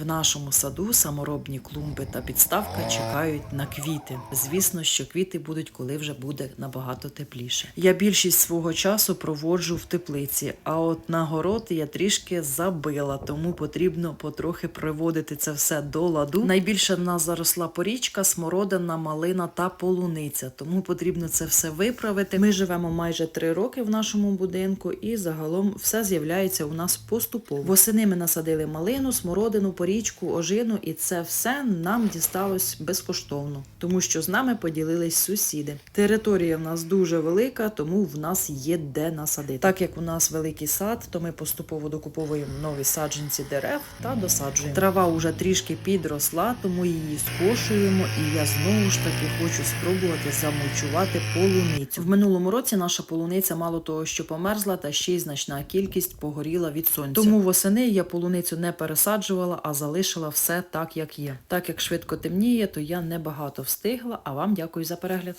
В нашому саду саморобні клумби та підставка чекають на квіти. Звісно, що квіти будуть, коли вже буде набагато тепліше. Я більшість свого часу проводжу в теплиці, а от на город я трішки забила, тому потрібно потрохи приводити це все до ладу. Найбільше в нас заросла порічка, смородина, малина та полуниця, тому потрібно це все виправити. Ми живемо майже три роки в нашому будинку, і загалом все з'являється у нас поступово. Восени ми насадили малину, смородину, ожину, і це все нам дісталось безкоштовно, тому що з нами поділились сусіди. Територія в нас дуже велика, тому в нас є де насадити. Так як у нас великий сад, то ми поступово докуповуємо нові саджанці дерев та досаджуємо. Трава вже трішки підросла, тому її скошуємо, і я знову ж таки хочу спробувати замульчувати полуницю. В минулому році наша полуниця мало того, що померзла, та ще й значна кількість погоріла від сонця. Тому восени я полуницю не пересаджувала, а залишила все так, як є. Так як швидко темніє, то я небагато встигла. А вам дякую за перегляд.